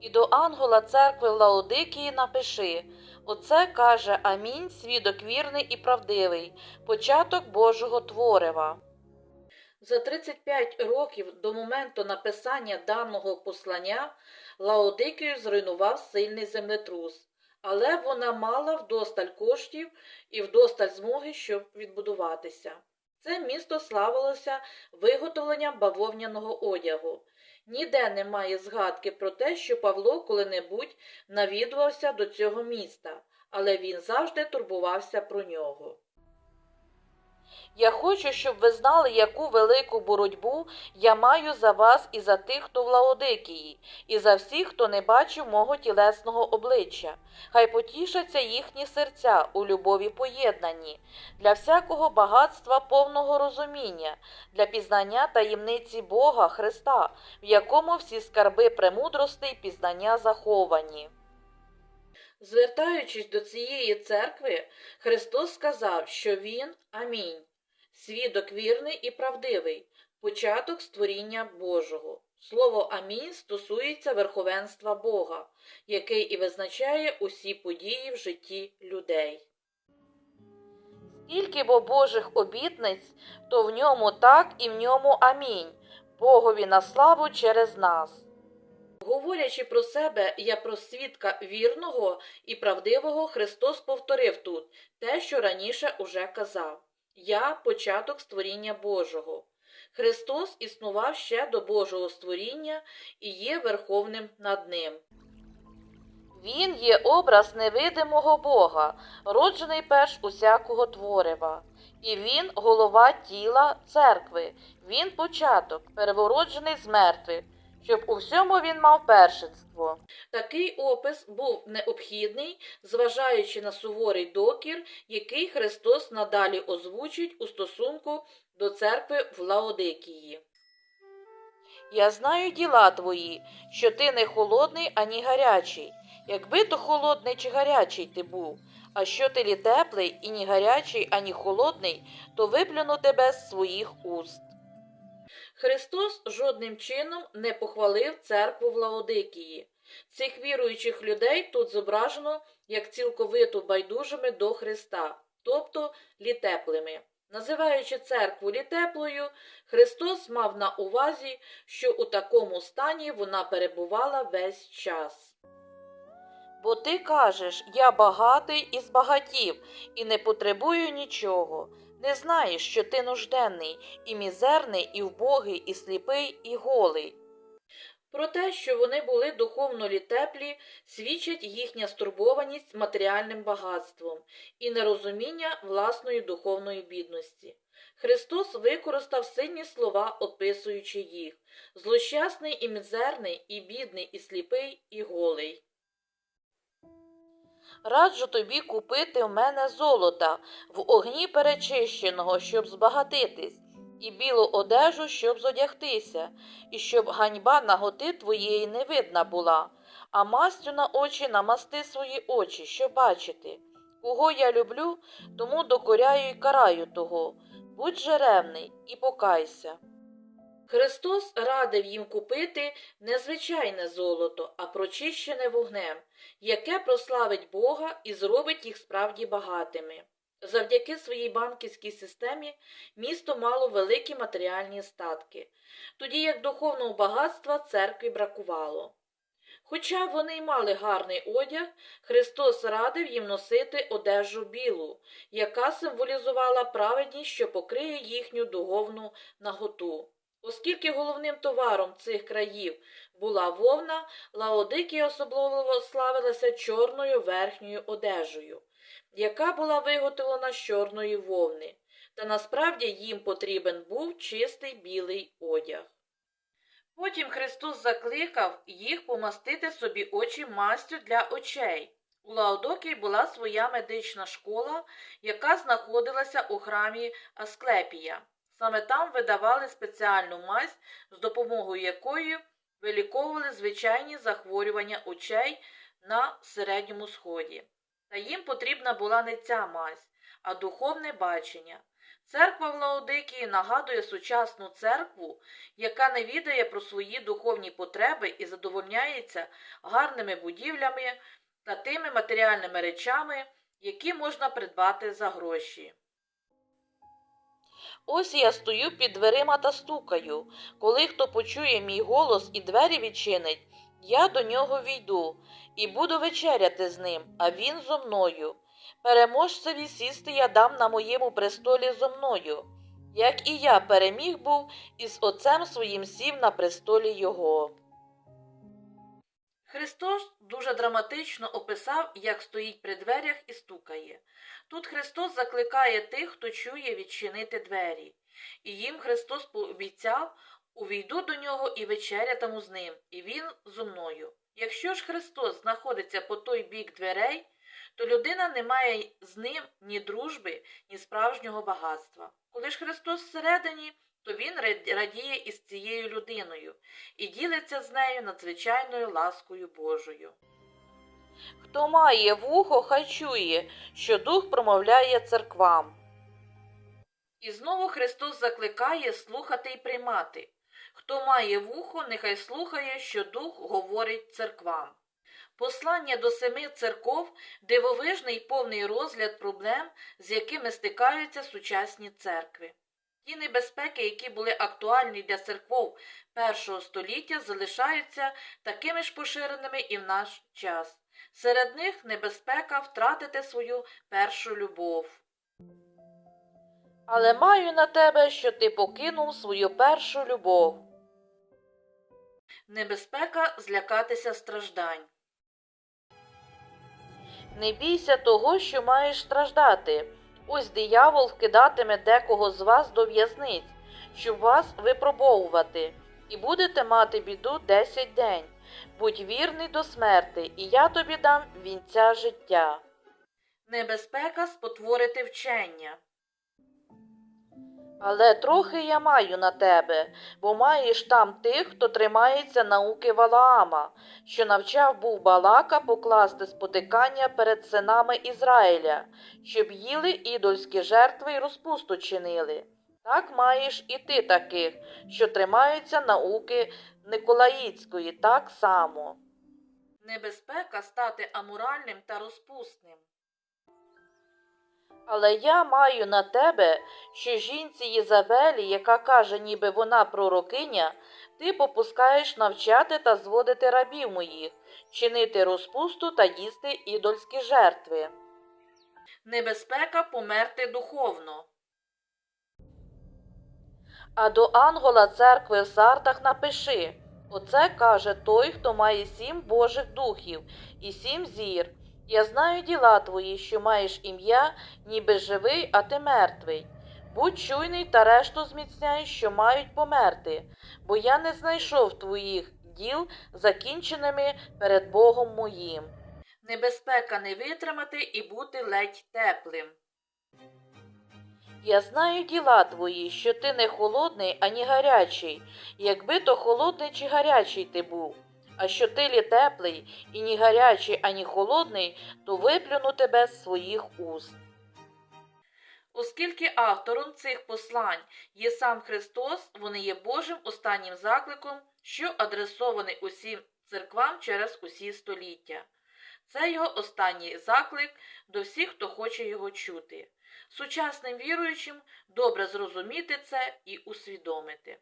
І до ангела церкви в Лаодикії напиши Оце каже Амінь, свідок вірний і правдивий, початок Божого творива. За 35 років до моменту написання даного послання Лаодикію зруйнував сильний землетрус, але вона мала вдосталь коштів і вдосталь змоги, щоб відбудуватися. Це місто славилося виготовленням бавовняного одягу. Ніде немає згадки про те, що Павло коли-небудь навідувався до цього міста, але він завжди турбувався про нього. Я хочу, щоб ви знали, яку велику боротьбу я маю за вас і за тих, хто в Лаодикії, і за всіх, хто не бачив мого тілесного обличчя. Хай потішаться їхні серця у любові поєднані, для всякого багатства повного розуміння, для пізнання таємниці Бога Христа, в якому всі скарби премудрости й пізнання заховані. Звертаючись до цієї церкви, Христос сказав, що Він амінь, свідок вірний і правдивий, початок створіння Божого. Слово амінь стосується верховенства Бога, який і визначає усі події в житті людей. Скільки бо Божих обітниць, то в ньому так і в ньому амінь, Богові на славу через нас. Говорячи про себе, я про свідка вірного і правдивого Христос повторив тут те, що раніше уже казав. Я початок створіння Божого. Христос існував ще до Божого створіння і є верховним над ним. Він є образ невидимого Бога, роджений перш усякого творива. І він голова тіла церкви, він початок, перевороджений з мертвих, щоб у всьому він мав першинство. Такий опис був необхідний, зважаючи на суворий докір, який Христос надалі озвучить у стосунку до церкви в Лаодикії. Я знаю діла твої, що ти не холодний, ані гарячий. Якби то холодний чи гарячий ти був, а що ти лі теплий і ні гарячий, ані холодний, то виплюну тебе з своїх уст. Христос жодним чином не похвалив церкву в Лаодикії. Цих віруючих людей тут зображено як цілковито байдужими до Христа, тобто літеплими. Називаючи церкву літеплою, Христос мав на увазі, що у такому стані вона перебувала весь час. Бо ти кажеш, я багатий і збагатів, і не потребую нічого. Не знаєш, що ти нужденний, і мізерний, і вбогий, і сліпий, і голий. Про те, що вони були духовно літеплі, свідчить їхня стурбованість матеріальним багатством і нерозуміння власної духовної бідності. Христос використав сильні слова, описуючи їх злощасний і мізерний, і бідний, і сліпий, і голий. Раджу тобі купити в мене золота в огні перечищеного, щоб збагатитись, і білу одежу, щоб зодягтися, і щоб ганьба наготи твоєї не видна була, а мастю на очі намасти свої очі, щоб бачити. Кого я люблю, тому докоряю і караю того. Будь же ревний і покайся. Христос радив їм купити не звичайне золото, а прочищене вогнем, яке прославить Бога і зробить їх справді багатими. Завдяки своїй банківській системі місто мало великі матеріальні статки, тоді як духовного багатства церкві бракувало. Хоча вони й мали гарний одяг, Христос радив їм носити одежу білу, яка символізувала праведність, що покриє їхню духовну наготу. Оскільки головним товаром цих країв була вовна, Лаодикія особливо славилася чорною верхньою одежею, яка була виготовлена з чорної вовни, та насправді їм потрібен був чистий білий одяг. Потім Христос закликав їх помастити собі очі мастю для очей. У Лаодокії була своя медична школа, яка знаходилася у храмі Асклепія. Саме там видавали спеціальну мазь, з допомогою якої виліковували звичайні захворювання очей на середньому сході. Та їм потрібна була не ця мазь, а духовне бачення. Церква в Лаодикії нагадує сучасну церкву, яка не відає про свої духовні потреби і задовольняється гарними будівлями та тими матеріальними речами, які можна придбати за гроші. Ось я стою під дверима та стукаю. Коли хто почує мій голос і двері відчинить, я до нього війду і буду вечеряти з ним, а він зо мною. Переможцеві сісти я дам на моєму престолі зо мною, як і я переміг був і з отцем своїм сів на престолі його. Христос дуже драматично описав, як стоїть при дверях і стукає. Тут Христос закликає тих, хто чує відчинити двері. І їм Христос пообіцяв увійду до нього і вечерятиму з ним, і він зо мною. Якщо ж Христос знаходиться по той бік дверей, то людина не має з ним ні дружби, ні справжнього багатства. Коли ж Христос всередині, то він раді- радіє із цією людиною і ділиться з нею надзвичайною ласкою Божою. Хто має вухо, хай чує, що дух промовляє церквам. І знову Христос закликає слухати і приймати. Хто має вухо, нехай слухає, що дух говорить церквам. Послання до семи церков дивовижний повний розгляд проблем, з якими стикаються сучасні церкви. Ті небезпеки, які були актуальні для церков першого століття, залишаються такими ж поширеними і в наш час. Серед них небезпека втратити свою першу любов. Але маю на тебе, що ти покинув свою першу любов. Небезпека злякатися страждань. Не бійся того, що маєш страждати. Ось диявол вкидатиме декого з вас до в'язниць, щоб вас випробовувати, і будете мати біду десять день. Будь вірний до смерти, і я тобі дам вінця життя. Небезпека спотворити вчення. Але трохи я маю на тебе, бо маєш там тих, хто тримається науки Валаама, що навчав був Балака покласти спотикання перед синами Ізраїля, щоб їли ідольські жертви й розпусту чинили. Так маєш і ти таких, що тримаються науки Николаїцької так само. Небезпека стати аморальним та розпусним. Але я маю на тебе, що жінці Єзавелі, яка каже, ніби вона пророкиня, ти попускаєш навчати та зводити рабів моїх, чинити розпусту та їсти ідольські жертви. Небезпека померти духовно. А до ангола церкви в Сардах напиши Оце каже той, хто має сім Божих духів і сім зір. Я знаю діла твої, що маєш ім'я, ніби живий, а ти мертвий. Будь чуйний та решту зміцняй, що мають померти, бо я не знайшов твоїх діл закінченими перед Богом моїм. Небезпека не витримати і бути ледь теплим. Я знаю діла твої, що ти не холодний, ані гарячий, якби то холодний чи гарячий ти був. А що ти лі теплий і ні гарячий, ані холодний, то виплюну тебе з своїх уст. Оскільки автором цих послань є сам Христос, вони є Божим останнім закликом, що адресований усім церквам через усі століття. Це його останній заклик до всіх, хто хоче його чути. Сучасним віруючим добре зрозуміти це і усвідомити.